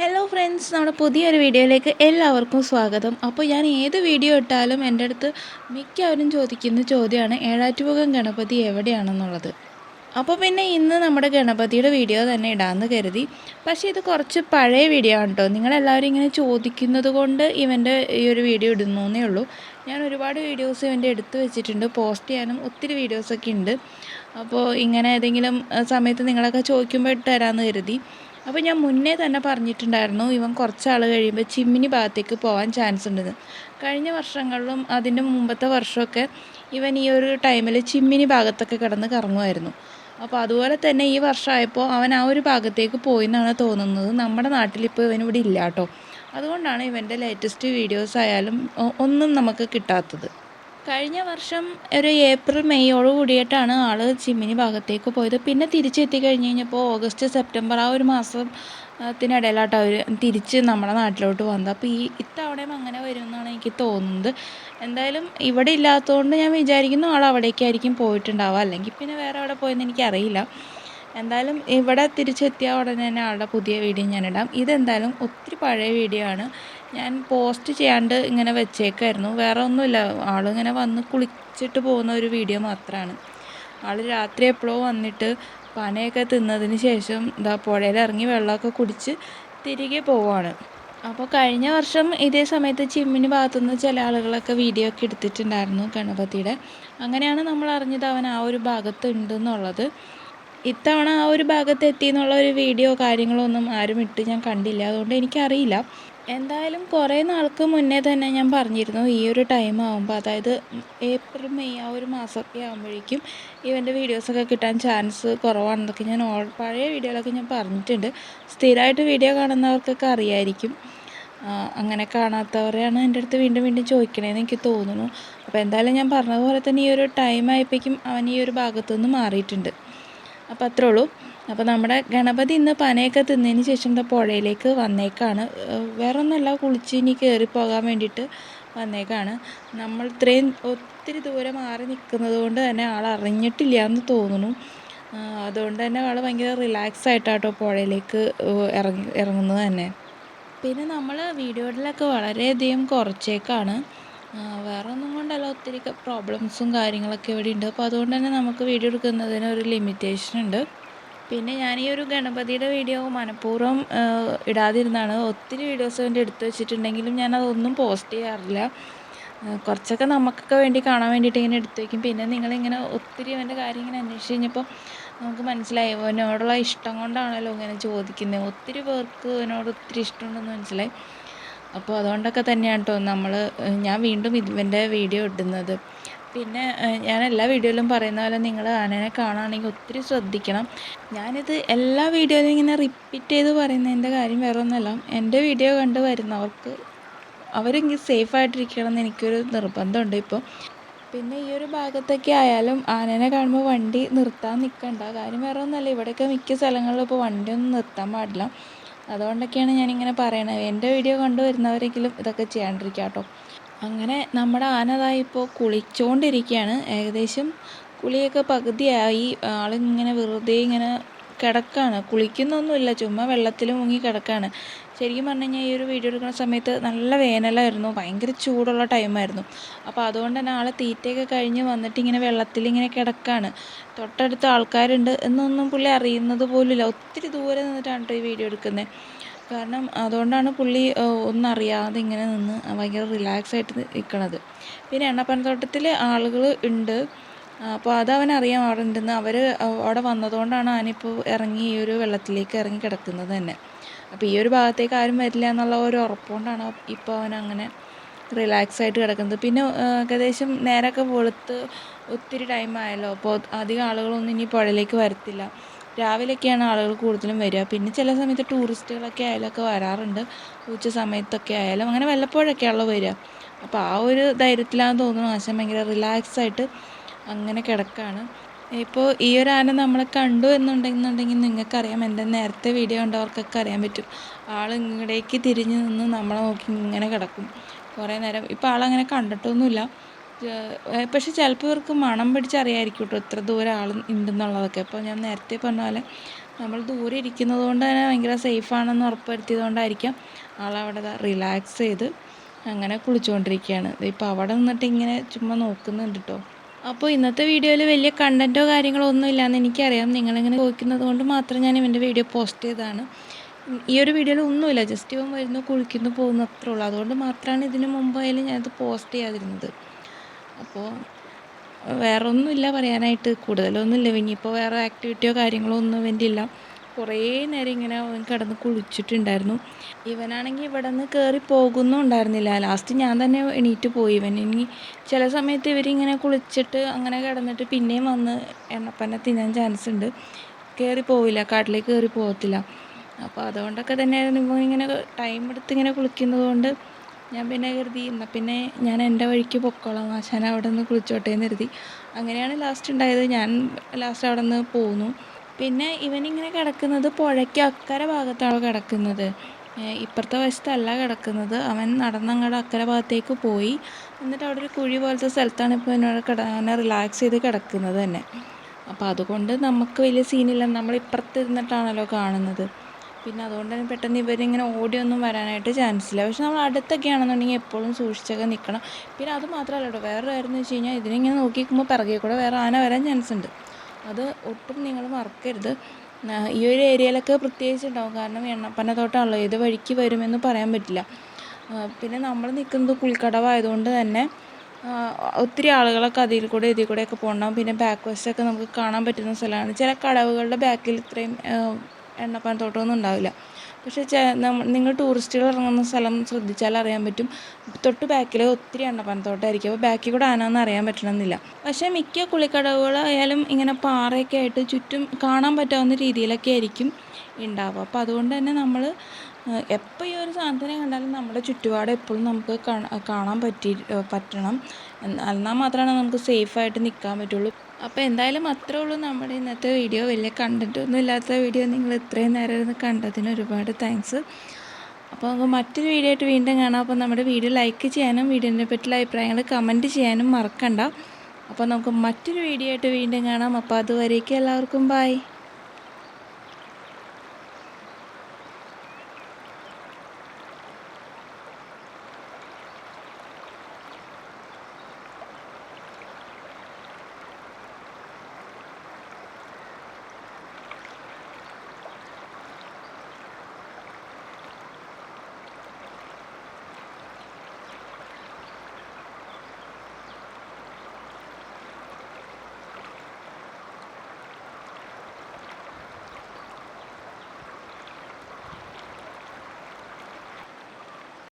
Hello friends നമ്മുടെ പുതിയൊരു വീഡിയോയിലേക്ക് എല്ലാവർക്കും സ്വാഗതം. അപ്പോൾ ഞാൻ ഏത് വീഡിയോ ഇട്ടാലും എന്റെ അടുത്ത് മിക്കവരും ചോദിക്കുന്ന ചോദ്യമാണ് ഏഴാറ്റുമുഖം ഗണപതി എവിടെയാണെന്നുള്ളത്? അപ്പോൾ പിന്നെ ഇന്ന് നമ്മുടെ ഗണപതിയുടെ വീഡിയോ തന്നെ ഇടാമെന്ന് കരുതി. പക്ഷേ ഇത് കുറച്ച് പഴയ വീഡിയോ ആണ് കേട്ടോ. നിങ്ങളെല്ലാവരും ഇങ്ങനെ ചോദിക്കുന്നത് കൊണ്ട് ഇവന്റെ ഈ ഒരു വീഡിയോ ഇടുന്നേ ഉള്ളൂ. ഞാൻ ഒരുപാട് വീഡിയോസ് ഇവന്റെ എടുത്ത് വെച്ചിട്ടുണ്ട് പോസ്റ്റ് ചെയ്യാനും ഒത്തിരി വീഡിയോസൊക്കെ ഉണ്ട്. അപ്പോൾ ഇങ്ങനെ ഏതെങ്കിലും സമയത്ത് നിങ്ങളൊക്കെ ചോദിക്കുമ്പോൾ ഇട്ട് തരാമെന്ന് കരുതി. അപ്പോൾ ഞാൻ മുന്നേ തന്നെ പറഞ്ഞിട്ടുണ്ടായിരുന്നു ഇവൻ കുറച്ചാൾ കഴിയുമ്പോൾ ചിമ്മിനി ഭാഗത്തേക്ക് പോകാൻ ചാൻസ് ഉണ്ടെന്ന്. കഴിഞ്ഞ വർഷങ്ങളിലും അതിന്റെ മുമ്പത്തെ വർഷമൊക്കെ ഇവൻ ഈ ഒരു ടൈമിൽ ചിമ്മിനി ഭാഗത്തൊക്കെ കിടന്ന് കറങ്ങുമായിരുന്നു. അപ്പോൾ അതുപോലെ തന്നെ ഈ വർഷമായപ്പോൾ അവൻ ആ ഒരു ഭാഗത്തേക്ക് പോയി എന്നാണ് തോന്നുന്നത്. നമ്മുടെ നാട്ടിലിപ്പോൾ ഇവനിവിടെ ഇല്ല കേട്ടോ അതുകൊണ്ടാണ് ഇവന്റെ ലേറ്റസ്റ്റ് വീഡിയോസ് ആയാലും ഒന്നും നമുക്ക് കിട്ടാത്തത്. കഴിഞ്ഞ വർഷം ഒരു ഏപ്രിൽ മെയ്യോട് കൂടിയിട്ടാണ് ആൾ ചിമ്മിനി ഭാഗത്തേക്ക് പോയത്. പിന്നെ തിരിച്ചെത്തി കഴിഞ്ഞ് കഴിഞ്ഞപ്പോൾ ഓഗസ്റ്റ് സെപ്റ്റംബർ ആ ഒരു മാസം ത്തിനിടയിലാട്ടോ അവർ തിരിച്ച് നമ്മുടെ നാട്ടിലോട്ട് വന്നത്. അപ്പോൾ ഈ ഇത്തവണയും അങ്ങനെ വരും എന്നാണ് എനിക്ക് തോന്നുന്നത്. എന്തായാലും ഇവിടെ ഇല്ലാത്തതുകൊണ്ട് ഞാൻ വിചാരിക്കുന്നു ആൾ അവിടേക്കായിരിക്കും പോയിട്ടുണ്ടാവുക. അല്ലെങ്കിൽ പിന്നെ വേറെ എവിടെ പോയെന്ന് എനിക്കറിയില്ല. എന്തായാലും ഇവിടെ തിരിച്ചെത്തിയ ഉടനെ തന്നെ ആളുടെ പുതിയ വീഡിയോ ഞാൻ ഇടാം ഇതെന്തായാലും ഒത്തിരി പഴയ വീഡിയോ ആണ്. ഞാൻ പോസ്റ്റ് ചെയ്യാണ്ട് ഇങ്ങനെ വെച്ചേക്കായിരുന്നു. വേറെ ഒന്നുമില്ല. ആളിങ്ങനെ വന്ന് കുളിച്ചിട്ട് പോകുന്ന ഒരു വീഡിയോ മാത്രമാണ് ആൾ രാത്രി എപ്പോഴോ വന്നിട്ട് പനയൊക്കെ തിന്നതിന് ശേഷം ഇതാ പുഴയിൽ ഇറങ്ങി വെള്ളമൊക്കെ കുടിച്ച് തിരികെ പോവാണ്. അപ്പോൾ കഴിഞ്ഞ വർഷം ഇതേ സമയത്ത് ചിമ്മിന് ഭാഗത്തുനിന്ന് ചില ആളുകളൊക്കെ വീഡിയോ ഒക്കെ എടുത്തിട്ടുണ്ടായിരുന്നു ഗണപതിയുടെ. അങ്ങനെയാണ് നമ്മൾ അറിഞ്ഞത് അവൻ ആ ഒരു ഭാഗത്ത് ഉണ്ടെന്നുള്ളത് ഇത്തവണ ആ ഒരു ഭാഗത്ത് എത്തി എന്നുള്ള ഒരു വീഡിയോ കാര്യങ്ങളൊന്നും ആരും ഇട്ട് ഞാൻ കണ്ടില്ല. അതുകൊണ്ട് എനിക്കറിയില്ല. എന്തായാലും കുറേ നാൾക്ക് മുന്നേ തന്നെ ഞാൻ പറഞ്ഞിരുന്നു ഈ ഒരു ടൈം ആകുമ്പോൾ അതായത് ഏപ്രിൽ മെയ് ആ ഒരു മാസമൊക്കെ ആകുമ്പോഴേക്കും ഇവന്റെ വീഡിയോസൊക്കെ കിട്ടാൻ ചാൻസ് കുറവാണെന്നൊക്കെ ഞാൻ ഓൾ പഴയ വീഡിയോകളൊക്കെ ഞാൻ പറഞ്ഞിട്ടുണ്ട്. സ്ഥിരമായിട്ട് വീഡിയോ കാണുന്നവർക്കൊക്കെ അറിയായിരിക്കും. അങ്ങനെ കാണാത്തവരെയാണ് എന്റെ അടുത്ത് വീണ്ടും വീണ്ടും ചോദിക്കണേന്ന് എനിക്ക് തോന്നുന്നു. അപ്പോൾ എന്തായാലും ഞാൻ പറഞ്ഞതുപോലെ തന്നെ ഈ ഒരു ടൈം ആയപ്പോഴേക്കും അവൻ ഈ ഒരു ഭാഗത്തുനിന്ന് മാറിയിട്ടുണ്ട്. അപ്പോൾ അത്രേ ഉള്ളൂ അപ്പോൾ നമ്മുടെ ഗണപതി ഇന്ന് പനയൊക്കെ തിന്നതിന് ശേഷം എന്താ പുഴയിലേക്ക് വന്നേക്കാണ്. വേറെ ഒന്നുമല്ല കുളിച്ച് ഇനി കയറി പോകാൻ വേണ്ടിയിട്ട് വന്നേക്കാണ്. നമ്മൾ ഇത്രയും ഒത്തിരി ദൂരെ മാറി നിൽക്കുന്നത് കൊണ്ട് തന്നെ ആൾ അറിഞ്ഞിട്ടില്ല എന്ന് തോന്നുന്നു അതുകൊണ്ട് തന്നെ ആൾ ഭയങ്കര റിലാക്സ് ആയിട്ടാട്ടോ പുഴയിലേക്ക് ഇറങ്ങി ഇറങ്ങുന്നത് തന്നെ. പിന്നെ നമ്മൾ വീഡിയോയിലൊക്കെ വളരെയധികം കുറച്ചേക്കാണ്. വേറെ ഒന്നും കൊണ്ടല്ല ഒത്തിരി പ്രോബ്ലംസും കാര്യങ്ങളൊക്കെ ഇവിടെ ഉണ്ട്. അപ്പോൾ അതുകൊണ്ട് തന്നെ നമുക്ക് വീഡിയോ എടുക്കുന്നതിന് ഒരു ലിമിറ്റേഷൻ ഉണ്ട്. പിന്നെ ഞാൻ ഈ ഒരു ഗണപതിയുടെ വീഡിയോ മനഃപൂർവം ഇടാതിരുന്നാണ്. ഒത്തിരി വീഡിയോസ് വേണ്ടി എടുത്തു വെച്ചിട്ടുണ്ടെങ്കിലും ഞാൻ അതൊന്നും പോസ്റ്റ് ചെയ്യാറില്ല. കുറച്ചൊക്കെ നമുക്കൊക്കെ വേണ്ടി കാണാൻ വേണ്ടിയിട്ട് ഇങ്ങനെ എടുത്തു വയ്ക്കും പിന്നെ നിങ്ങളിങ്ങനെ ഒത്തിരി അവന്റെ കാര്യം ഇങ്ങനെ അന്വേഷിച്ച് കഴിഞ്ഞപ്പോൾ നമുക്ക് മനസ്സിലായി അവനോടുള്ള ഇഷ്ടം കൊണ്ടാണല്ലോ ഇങ്ങനെ ചോദിക്കുന്നത് ഒത്തിരി പേർക്ക് അവനോട് ഒത്തിരി ഇഷ്ടമുണ്ടെന്ന് മനസ്സിലായി. അപ്പോൾ അതുകൊണ്ടൊക്കെ തന്നെയാണ് കേട്ടോ നമ്മൾ ഞാൻ വീണ്ടും ഇവന്റെ വീഡിയോ ഇടുന്നത്. പിന്നെ ഞാൻ എല്ലാ വീഡിയോയിലും പറയുന്ന പോലെ നിങ്ങൾ ആനനെ കാണുകയാണെങ്കിൽ ഒത്തിരി ശ്രദ്ധിക്കണം. ഞാനിത് എല്ലാ വീഡിയോയിലും ഇങ്ങനെ റിപ്പീറ്റ് ചെയ്ത് പറയുന്നതിന്റെ കാര്യം വേറെ ഒന്നുമല്ല എന്റെ വീഡിയോ കണ്ട് വരുന്നവർക്ക് അവരെങ്കിൽ സേഫായിട്ടിരിക്കണം എന്ന് എനിക്കൊരു നിർബന്ധമുണ്ട് ഇപ്പോൾ പിന്നെ ഈ ഒരു ഭാഗത്തൊക്കെ ആയാലും ആനനെ കാണുമ്പോൾ വണ്ടി നിർത്താൻ നിൽക്കണ്ട കാര്യം വേറെ ഒന്നുമല്ല ഇവിടെയൊക്കെ മിക്ക സ്ഥലങ്ങളിലും ഇപ്പോൾ വണ്ടിയൊന്നും നിർത്താൻ പാടില്ല. അതുകൊണ്ടൊക്കെയാണ് ഞാനിങ്ങനെ പറയണത്. എന്റെ വീഡിയോ കണ്ടുവരുന്നവരെങ്കിലും ഇതൊക്കെ ചെയ്യാണ്ടിരിക്കുക കേട്ടോ അങ്ങനെ നമ്മുടെ ആനതായി ഇപ്പോൾ കുളിച്ചുകൊണ്ടിരിക്കുകയാണ് ഏകദേശം കുളിയൊക്കെ പകുതിയായി. ആളിങ്ങനെ വെറുതെ ഇങ്ങനെ കിടക്കാണ്. കുളിക്കുന്നൊന്നുമില്ല. ചുമ്മാ വെള്ളത്തിൽ മുങ്ങി കിടക്കുകയാണ് ശരിക്കും പറഞ്ഞു കഴിഞ്ഞാൽ ഈ ഒരു വീഡിയോ എടുക്കുന്ന സമയത്ത് നല്ല വേനലായിരുന്നു. ഭയങ്കര ചൂടുള്ള ടൈമായിരുന്നു അപ്പോൾ അതുകൊണ്ട് തന്നെ ആളെ തീറ്റയൊക്കെ കഴിഞ്ഞ് വന്നിട്ട് ഇങ്ങനെ വെള്ളത്തിൽ ഇങ്ങനെ കിടക്കാണ്. തൊട്ടടുത്ത് ആൾക്കാരുണ്ട് എന്നൊന്നും പുള്ളി അറിയുന്നത് പോലുമില്ല. ഒത്തിരി ദൂരെ നിന്നിട്ടാണ് ഈ വീഡിയോ എടുക്കുന്നത് കാരണം അതുകൊണ്ടാണ് പുള്ളി ഒന്നറിയാതെ ഇങ്ങനെ നിന്ന് ഭയങ്കര റിലാക്സ് ആയിട്ട് നിൽക്കണത് പിന്നെ എണ്ണപ്പനത്തോട്ടത്തിൽ ആളുകൾ ഉണ്ട്. അപ്പോൾ അതവൻ അറിയാം അവിടെ ഉണ്ടെന്ന് അവർ അവിടെ വന്നതുകൊണ്ടാണ് ആനിപ്പോൾ ഇറങ്ങി ഈ ഒരു വെള്ളത്തിലേക്ക് ഇറങ്ങി കിടക്കുന്നത് തന്നെ. അപ്പോൾ ഈ ഒരു ഭാഗത്തേക്ക് ആരും വരില്ല എന്നുള്ള ഒരു ഉറപ്പുകൊണ്ടാണ് ഇപ്പോൾ അവൻ അങ്ങനെ റിലാക്സ് ആയിട്ട് കിടക്കുന്നത്. പിന്നെ ഏകദേശം നേരൊക്കെ വെളുത്ത് ഒത്തിരി ടൈം ആയല്ലോ. അപ്പോൾ അധികം ആളുകളൊന്നും ഇനി പുഴയിലേക്ക് വരത്തില്ല. രാവിലെയൊക്കെയാണ് ആളുകൾ കൂടുതലും വരിക. പിന്നെ ചില സമയത്ത് ടൂറിസ്റ്റുകളൊക്കെ ആയാലൊക്കെ വരാറുണ്ട്. ഉച്ച സമയത്തൊക്കെ ആയാലും അങ്ങനെ വല്ലപ്പോഴൊക്കെയാണല്ലോ വരിക. അപ്പോൾ ആ ഒരു ധൈര്യത്തിലാണെന്ന് തോന്നുന്നു. ആശാൻ ഭയങ്കര റിലാക്സ് ആയിട്ട് അങ്ങനെ കിടക്കുകയാണ് ഇപ്പോൾ ഈ ഒരു ആന നമ്മളെ കണ്ടു എന്നുണ്ടെന്നുണ്ടെങ്കിൽ നിങ്ങൾക്കറിയാം എന്റെ നേരത്തെ വീഡിയോ കണ്ടവർക്കൊക്കെ അറിയാൻ പറ്റും. ആൾ ഇങ്ങടേക്ക് തിരിഞ്ഞ് നിന്ന് നമ്മളെ നോക്കി ഇങ്ങനെ കിടക്കും. കുറേ നേരം ഇപ്പോൾ ആളങ്ങനെ കണ്ടിട്ടൊന്നുമില്ല. പക്ഷേ ചിലപ്പോൾ ഇവർക്ക് മണം പിടിച്ചറിയായിരിക്കും കേട്ടോ ഇത്ര ദൂരം ആൾ ഉണ്ടെന്നുള്ളതൊക്കെ. അപ്പോൾ ഞാൻ നേരത്തെ പറഞ്ഞ പോലെ നമ്മൾ ദൂരെ ഇരിക്കുന്നത് കൊണ്ട് തന്നെ ഭയങ്കര സേഫാണെന്ന് ഉറപ്പ് വരുത്തിയത് കൊണ്ടായിരിക്കാം ആളവിടെ റിലാക്സ് ചെയ്ത് അങ്ങനെ കുളിച്ചുകൊണ്ടിരിക്കുകയാണ് ഇപ്പോൾ അവിടെ നിന്നിട്ട് ഇങ്ങനെ ചുമ്മാ നോക്കുന്നുണ്ട് കേട്ടോ. അപ്പോൾ ഇന്നത്തെ വീഡിയോയിൽ വലിയ കണ്ടന്റോ കാര്യങ്ങളോ ഒന്നും ഇല്ലയെന്ന് എനിക്കറിയാം. നിങ്ങളിങ്ങനെ ചോദിക്കുന്നത് കൊണ്ട് മാത്രം ഞാൻ ഇവന്റെ വീഡിയോ പോസ്റ്റ് ചെയ്തതാണ്. ഈ ഒരു വീഡിയോയിൽ ഒന്നുമില്ല. ജസ്റ്റ് ഇവൻ വരുന്നു കുളിക്കുന്നു പോകുന്നു അത്രേ ഉള്ളൂ. അതുകൊണ്ട് മാത്രമാണ് ഇതിന് മുമ്പായാലും ഞാനത് പോസ്റ്റ് ചെയ്യാതിരുന്നത്. അപ്പോൾ വേറെ ഒന്നുമില്ല പറയാനായിട്ട്. കൂടുതലൊന്നുമില്ല. ഇനിയിപ്പോൾ വേറെ ആക്ടിവിറ്റിയോ കാര്യങ്ങളോ ഒന്നും ഇവന്റെ ഇല്ല കുറേ നേരം ഇങ്ങനെ കിടന്ന് കുളിച്ചിട്ടുണ്ടായിരുന്നു. ഇവനാണെങ്കിൽ ഇവിടെ നിന്ന് കയറി പോകുന്നും ഉണ്ടായിരുന്നില്ല. ലാസ്റ്റ് ഞാൻ തന്നെ എണീറ്റ് പോയി. ഇവൻ ഇനി ചില സമയത്ത് ഇവരിങ്ങനെ കുളിച്ചിട്ട് അങ്ങനെ കിടന്നിട്ട് പിന്നെയും വന്ന് എണ്ണപ്പന്നെ തിന്നാൻ ചാൻസ് ഉണ്ട്. കയറി പോവില്ല. കാട്ടിലേക്ക് കയറി പോകത്തില്ല. അപ്പോൾ അതുകൊണ്ടൊക്കെ തന്നെയായിരുന്നു ഇവൻ ഇങ്ങനെ ടൈം എടുത്ത് ഇങ്ങനെ കുളിക്കുന്നത് കൊണ്ട് ഞാൻ പിന്നെ കരുതി എന്നാൽ പിന്നെ ഞാൻ എന്റെ വഴിക്ക് പൊക്കോളാം. ആശാൻ അവിടെ നിന്ന് കുളിച്ചോട്ടേന്ന് കരുതി. അങ്ങനെയാണ് ലാസ്റ്റ് ഉണ്ടായത്. ഞാൻ ലാസ്റ്റ് അവിടെ നിന്ന് പോന്നു. പിന്നെ ഇവനിങ്ങനെ കിടക്കുന്നത് പുഴയ്ക്ക് അക്കരെ ഭാഗത്താണ് കിടക്കുന്നത്. ഇപ്പുറത്തെ വശത്തല്ല കിടക്കുന്നത്. അവൻ നടന്നങ്ങടെ അക്കരെ ഭാഗത്തേക്ക് പോയി. എന്നിട്ട് അവിടെ ഒരു കുഴി പോലത്തെ സ്ഥലത്താണ് ഇപ്പോൾ എന്നോട് കിട അവനെ റിലാക്സ് ചെയ്ത് കിടക്കുന്നത് തന്നെ. അപ്പോൾ അതുകൊണ്ട് നമുക്ക് വലിയ സീനില്ല നമ്മൾ ഇപ്പുറത്ത് ഇരുന്നിട്ടാണല്ലോ കാണുന്നത്. പിന്നെ അതുകൊണ്ട് തന്നെ പെട്ടെന്ന് ഇവരിങ്ങനെ ഓടിയൊന്നും വരാനായിട്ട് ചാൻസ് ഇല്ല. പക്ഷെ നമ്മൾ അടുത്തൊക്കെ ആണെന്നുണ്ടെങ്കിൽ എപ്പോഴും സൂക്ഷിച്ചൊക്കെ നിൽക്കണം. പിന്നെ അത് മാത്രമല്ല കേട്ടോ. വേറെ കാര്യം എന്ന് വെച്ച് കഴിഞ്ഞാൽ ഇതിനിങ്ങനെ നോക്കി നിൽക്കുമ്പോൾ പിറകെ കൂടെ വേറെ ആന വരാൻ ചാൻസ് ഉണ്ട്. അത് ഒട്ടും നിങ്ങൾ മറക്കരുത്. ഈ ഒരു ഏരിയയിലൊക്കെ പ്രത്യേകിച്ച് ഉണ്ടാവും കാരണം എണ്ണപ്പന തോട്ടമാണല്ലോ. ഏത് വഴിക്ക് വരുമെന്ന് പറയാൻ പറ്റില്ല. പിന്നെ നമ്മൾ നിൽക്കുന്നത് കുളിക്കടവായതുകൊണ്ട് തന്നെ ഒത്തിരി ആളുകളൊക്കെ അതിൽ കൂടെ ഇതിൽ കൂടെയൊക്കെ പോകണം. പിന്നെ ബാക്ക് വശമൊക്കെ നമുക്ക് കാണാൻ പറ്റുന്ന സ്ഥലമാണ്. ചില കടവുകളുടെ ബാക്കിൽ ഇത്രയും എണ്ണപ്പാൻ തോട്ടമൊന്നും ഉണ്ടാവില്ല. പക്ഷേ നിങ്ങൾ ടൂറിസ്റ്റുകൾ ഇറങ്ങുന്ന സ്ഥലം ശ്രദ്ധിച്ചാൽ അറിയാൻ പറ്റും. തൊട്ട് ബാക്കിൽ ഒത്തിരി എണ്ണപ്പാനത്തോട്ടമായിരിക്കും അപ്പോൾ ബാക്കിൽ കൂടെ ആനാന്ന് അറിയാൻ പറ്റണമെന്നില്ല. പക്ഷേ മിക്ക കുളിക്കടവുകളായാലും ഇങ്ങനെ പാറയൊക്കെ ആയിട്ട് ചുറ്റും കാണാൻ പറ്റാവുന്ന രീതിയിലൊക്കെ ആയിരിക്കും ഉണ്ടാവുക. അപ്പോൾ അതുകൊണ്ട് തന്നെ നമ്മൾ എപ്പോൾ ഈ ഒരു സാധനത്തിനെ കണ്ടാലും നമ്മുടെ ചുറ്റുപാട് എപ്പോഴും നമുക്ക് കാണാൻ പറ്റി പറ്റണം. എന്നാൽ മാത്രമാണ് നമുക്ക് സേഫായിട്ട് നിൽക്കാൻ പറ്റുള്ളൂ. അപ്പോൾ എന്തായാലും അത്രേ ഉള്ളൂ നമ്മുടെ ഇന്നത്തെ വീഡിയോ വലിയ കണ്ടന്റ് ഒന്നും ഇല്ലാത്ത വീഡിയോ നിങ്ങൾ ഇത്രയും നേരം ഇരുന്ന് കണ്ടതിന് ഒരുപാട് താങ്ക്സ് അപ്പോൾ നമുക്ക് മറ്റൊരു വീഡിയോ ആയിട്ട് വീണ്ടും കാണാം. അപ്പോൾ നമ്മുടെ വീഡിയോ ലൈക്ക് ചെയ്യാനും വീഡിയോനെ പറ്റിയുള്ള അഭിപ്രായങ്ങൾ കമന്റ് ചെയ്യാനും മറക്കണ്ട. അപ്പോൾ നമുക്ക് മറ്റൊരു വീഡിയോ ആയിട്ട് വീണ്ടും കാണാം. അപ്പോൾ അതുവരേക്കും എല്ലാവർക്കും ബൈ